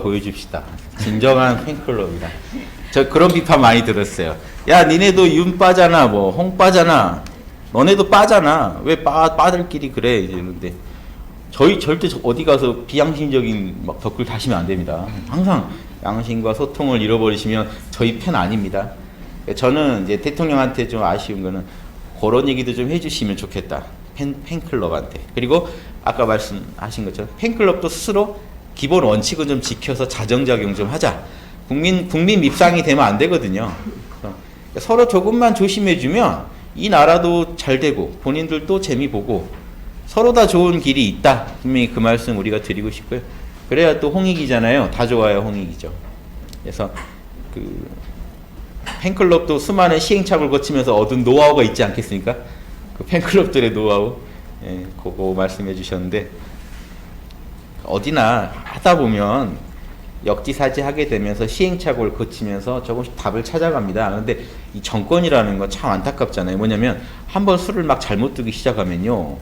보여줍시다. 진정한 팬클럽이다. 저 그런 비판 많이 들었어요. 야, 니네도 윤 빠잖아, 뭐, 홍 빠잖아. 너네도 빠잖아. 왜 빠, 빠들끼리 그래? 이러는데. 저희 절대 저- 어디 가서 비양심적인 막 댓글 다시면 안 됩니다. 항상 양심과 소통을 잃어버리시면 저희 편 아닙니다. 저는 이제 대통령한테 좀 아쉬운 거는 그런 얘기도 좀 해주시면 좋겠다. 팬, 팬클럽한테. 그리고 아까 말씀하신 것처럼 팬클럽도 스스로 기본 원칙은 좀 지켜서 자정작용 좀 하자. 국민, 국민 밉상이 되면 안 되거든요. 서로 조금만 조심해주면 이 나라도 잘 되고 본인들도 재미 보고 서로 다 좋은 길이 있다. 분명히 그 말씀 우리가 드리고 싶고요. 그래야 또 홍익이잖아요. 다 좋아요, 홍익이죠. 그래서 그 팬클럽도 수많은 시행착오를 거치면서 얻은 노하우가 있지 않겠습니까? 그 팬클럽들의 노하우, 예, 그거 말씀해 주셨는데 어디나 하다 보면 역지사지 하게 되면서 시행착오를 거치면서 조금씩 답을 찾아갑니다. 그런데 이 정권이라는 건 참 안타깝잖아요. 뭐냐면 한번 술을 막 잘못 두기 시작하면요.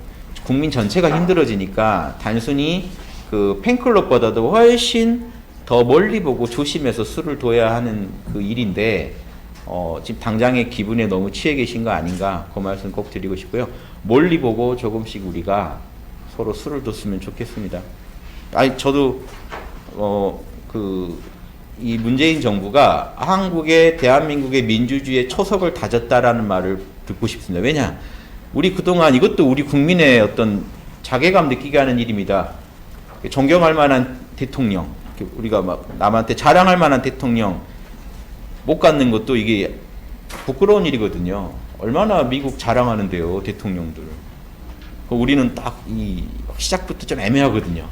국민 전체가 힘들어지니까 단순히 그 팬클럽보다도 훨씬 더 멀리 보고 조심해서 술을 둬야 하는 그 일인데 어, 지금 당장의 기분에 너무 취해 계신 거 아닌가 그 말씀 꼭 드리고 싶고요. 멀리 보고 조금씩 우리가 서로 술을 뒀으면 좋겠습니다. 아니 저도 어 그 이 문재인 정부가 한국의 대한민국의 민주주의의 초석을 다졌다라는 말을 듣고 싶습니다. 왜냐? 우리 그동안 이것도 우리 국민의 어떤 자괴감 느끼게 하는 일입니다. 존경할 만한 대통령, 우리가 막 남한테 자랑할 만한 대통령 못 갖는 것도 이게 부끄러운 일이거든요. 얼마나 미국 자랑하는데요, 대통령들. 그 우리는 딱 이 시작부터 좀 애매하거든요.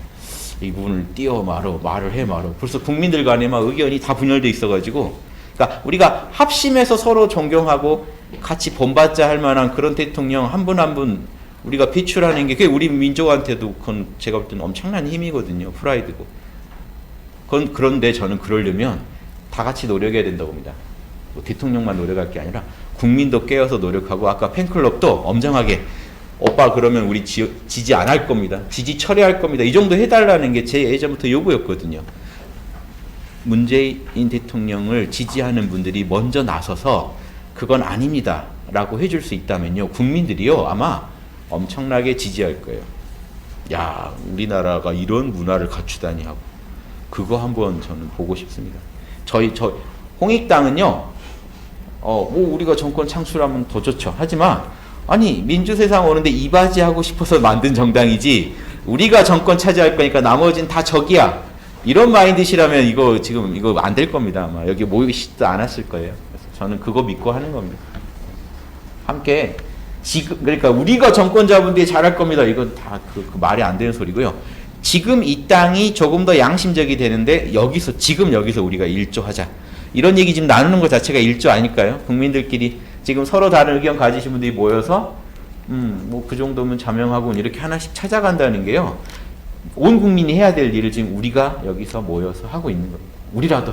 이 부분을 띄어 말어 말을 해 말어. 벌써 국민들 간에 막 의견이 다 분열돼 있어가지고, 그러니까 우리가 합심해서 서로 존경하고 같이 본받자 할 만한 그런 대통령 한 분 한분 우리가 비출하는 게 그게 우리 민족한테도 그건 제가 볼 때는 엄청난 힘이거든요. 프라이드고. 그건 그런데 저는 그러려면 다 같이 노력해야 된다고 봅니다. 뭐 대통령만 노력할 게 아니라 국민도 깨어서 노력하고 아까 팬클럽도 엄정하게 오빠 그러면 우리 지, 지지 안 할 겁니다. 지지 철회할 겁니다. 이 정도 해달라는 게 제 예전부터 요구였거든요. 문재인 대통령을 지지하는 분들이 먼저 나서서 그건 아닙니다. 라고 해줄 수 있다면요. 국민들이요. 아마 엄청나게 지지할 거예요. 야, 우리나라가 이런 문화를 갖추다니 하고. 그거 한번 저는 보고 싶습니다. 저희, 저, 홍익당은요, 어, 뭐 우리가 정권 창출하면 더 좋죠. 하지만, 아니, 민주세상 오는데 이바지하고 싶어서 만든 정당이지, 우리가 정권 차지할 거니까 나머진 다 적이야. 이런 마인드시라면 이거 지금 이거 안 될 겁니다. 아마 여기 모이시지도 않았을 거예요. 그래서 저는 그거 믿고 하는 겁니다. 함께 지금 그러니까 우리가 정권 잡은 뒤에 잘할 겁니다. 이건 다 그 그 말이 안 되는 소리고요. 지금 이 땅이 조금 더 양심적이 되는데 여기서 지금 여기서 우리가 일조하자. 이런 얘기 지금 나누는 것 자체가 일조 아닐까요? 국민들끼리 지금 서로 다른 의견 가지신 분들이 모여서 음, 뭐 그 정도면 자명하고 이렇게 하나씩 찾아간다는 게요. 온 국민이 해야 될 일을 지금 우리가 여기서 모여서 하고 있는 겁니다. 우리라도